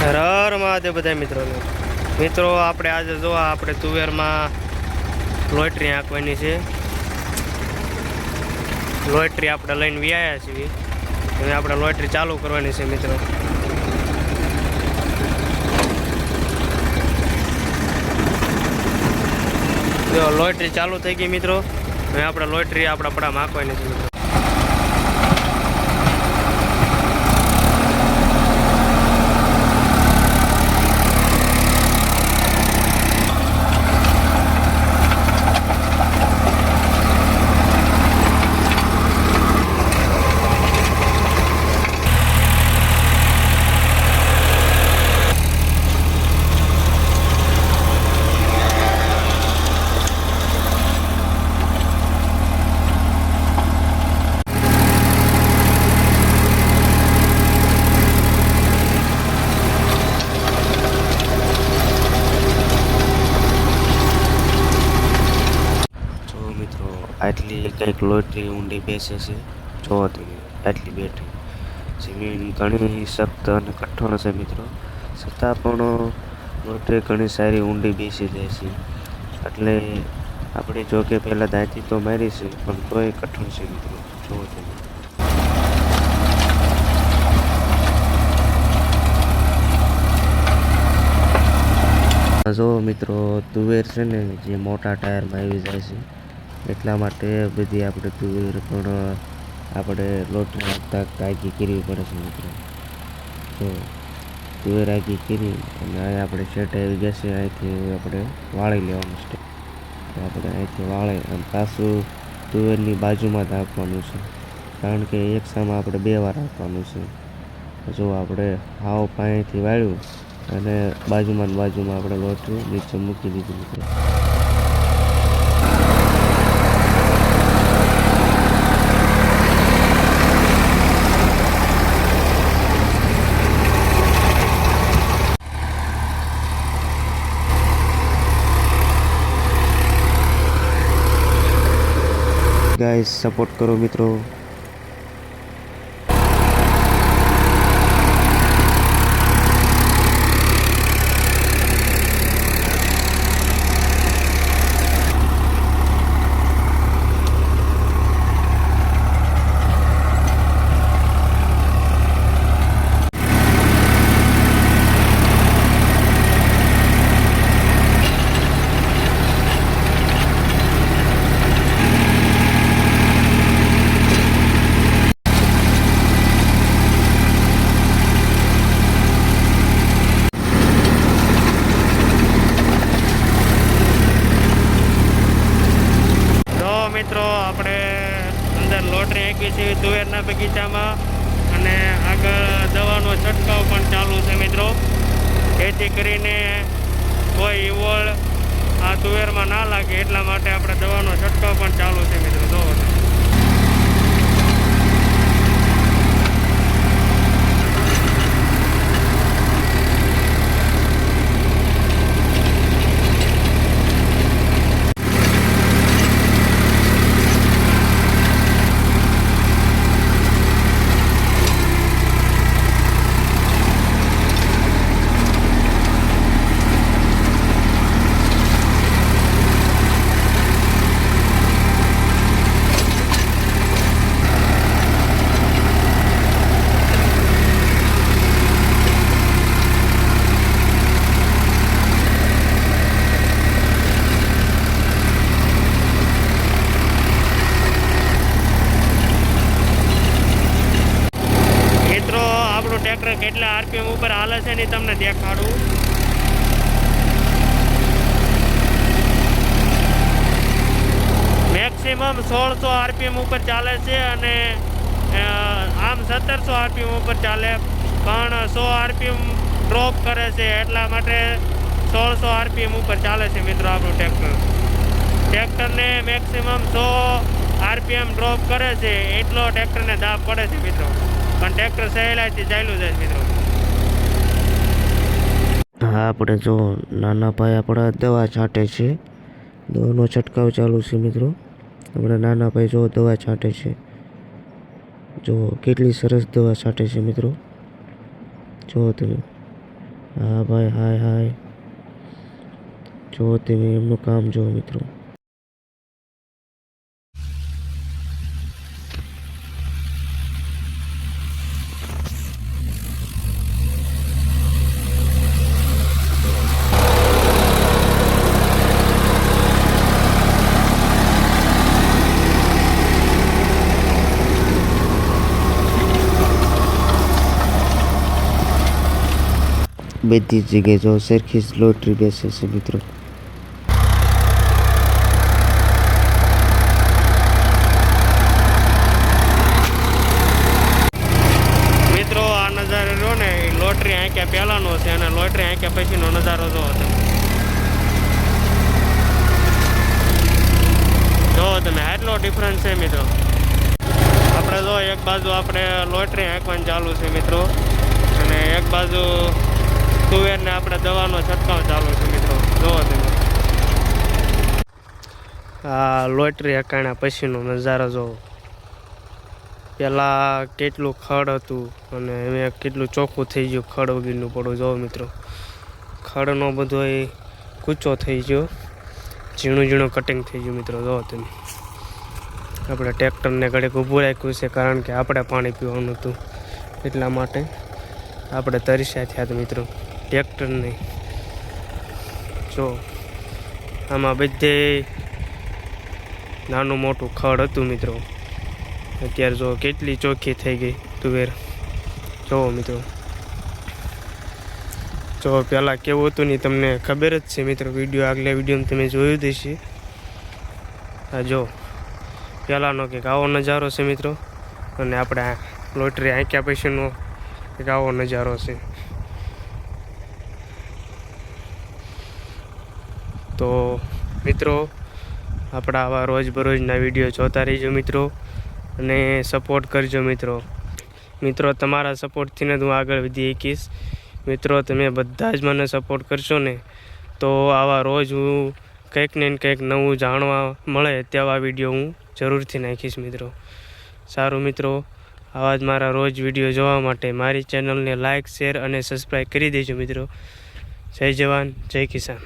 હર મહાદેવ બધા મિત્રોને. મિત્રો, આપણે આજે જોવા આપણે તુવેરમાં લોટરી આંકવાની છે. લોટરી આપણે લઈને વ્યાયા છીએ. હવે આપણે લોટરી ચાલુ કરવાની છે, મિત્રો. લોટરી ચાલુ થઈ ગઈ, મિત્રો. હવે આપણે લોટરી આપણા પડામાં આંકવાની છે, મિત્રો જો મિત્રો આટલી કંઈક લોટરી ઊંડી બેસે છે. જો તમે આટલી બેઠી. જમીન ઘણી સખ્ત અને કઠણ છે મિત્રો. છતાં પણ લોટરી ઘણી સારી ઊંડી બેસી જાય છે. એટલે આપણે જો કે પહેલાં દાંતી તો મારી છે, પણ તોય કઠણ છે મિત્રો. જોવો તમે જો મિત્રો તુવેર છે ને, જે મોટા ટાયરમાં આવી જાય છે. એટલા માટે બધી આપણે તુવેર પણ આપણે લોટ નાખતા આગી કરવી પડે છે મિત્રો. તો તુવેર આગી કરી અને અહીં આપણે શેટ આવી જશે અહીંથી આપણે વાળી લેવાનું છે તો આપણે અહીંથી વાળી અને પાછું તુવેરની બાજુમાં જ આપવાનું છે. કારણ કે એક સામા આપણે બે વાર આપવાનું છે. જો આપણે હાવ પાણીથી વાળ્યું અને બાજુમાં બાજુમાં આપણે લોટ નીચે મૂકી દીધું મિત્રો ગાઈસ સપોર્ટ કરો મિત્રો તો મિત્રો, આપણે અંદર લોટરી આંકી છે તુવેરના બગીચામાં અને આગળ દવાનો છંટકાવ પણ ચાલુ છે મિત્રો. જેથી કરીને કોઈ ઈવળ આ તુવેરમાં ના લાગે, એટલા માટે આપણે દવાનો છંટકાવ પણ ચાલુ છે મિત્રો. જોવો તમે. મિત્રો આપણું ટ્રેક્ટર કેટલા આરપીએમ ઉપર હાલે છે ને તમને દેખાડું. મેક્સિમમ સોળસો આરપીએમ ઉપર ચાલે છે અને આમ સત્તરસો આરપીએમ ઉપર ચાલે, પણ સો આરપીએમ ડ્રોપ કરે છે એટલા માટે સોળસો આરપીએમ ઉપર ચાલે છે મિત્રો આપણું ટ્રેક્ટર ટ્રેક્ટરને મેક્સિમમ સો આરપીએમ ડ્રોપ કરે છે, એટલો ટ્રેક્ટરને દાબ પડે છે મિત્રો. પણ ટ્રેક્ટર સહેલાઈથી ચાલ્યું જાય મિત્રો. હા, આપણે જો નાના ભાઈ આપણા દવા છાંટે છે. દવાનો છંટકાવ ચાલુ છે મિત્રો. આપણે નાના ભાઈ જો દવા છાંટે છે. જો કેટલી સરસ દવા છાંટે છે મિત્રો. જો તમે, હા ભાઈ, હાય હાય. જો તમે એમનું કામ જુઓ મિત્રો. બધી જ જગ્યાએ જો સરખી જ લોટરી બેસે છે મિત્રો મિત્રો આ નજારો રહ્યો ને એ લોટરી આંક્યા પહેલાનો છે અને લોટરી આંક્યા પછીનો નજારો જોવો તમે જોવો તમે આટલો ડિફરન્સ છે મિત્રો આપણે જો એક બાજુ આપણે લોટરી આંકવાનું ચાલુ છે મિત્રો અને એક બાજુ તુવેરને આપણે દવાનો છંટકાવ ચાલુ છે મિત્રો. જોવો તમે. આ લોટરી હકાણા પછીનો નજારો જોવો પહેલાં કેટલું ખડ હતું અને હવે કેટલું ચોખ્ખું થઈ ગયું ખડ વગીરનું પડું જોવો મિત્રો. ખડનો બધો એ કૂચો થઈ ગયો. ઝીણું ઝીણું કટિંગ થઈ ગયું મિત્રો. જોવો તમે. આપણે ટ્રેક્ટરને ઘડીક ઊભું રાખ્યું છે કારણ કે આપણે પાણી પીવાનું હતું એટલા માટે આપણે તરસ્યા થયા મિત્રો. ટ્રેક્ટરને. જો, આમાં બધે નાનું મોટું ખડ હતું મિત્રો. અત્યારે જો કેટલી ચોખ્ખી થઈ ગઈ તુવેર. જોવો મિત્રો. જો પહેલાં કેવું હતું નહીં તમને ખબર જ છે મિત્રો, વીડિયો આગલા વિડીયોમાં તમે જોયું દેશે આ જો. પહેલાંનો કંઈક આવો નજારો છે મિત્રો. અને આપણે લોટરી આંક્યા પછીનો એક આવો નજારો છે. તો મિત્રો, આપણા આવા રોજબરોજના વીડિયો જોતા રહીજો મિત્રો અને સપોર્ટ કરજો મિત્રો. મિત્રો, તમારા સપોર્ટથી જ હું આગળ વધી શકીશ. મિત્રો, તમે બધા જ મને સપોર્ટ કરશો ને, તો આવા રોજ હું કંઈક ને કંઈક નવું જાણવા મળે તેવા વીડિયો હું જરૂરથી નાખીશ મિત્રો. સારું મિત્રો, આવા જ મારા રોજ વીડિયો જોવા માટે મારી ચેનલને લાઇક શેર અને સબસ્ક્રાઈબ કરી દેજો મિત્રો. જય જવાન, જય કિસાન.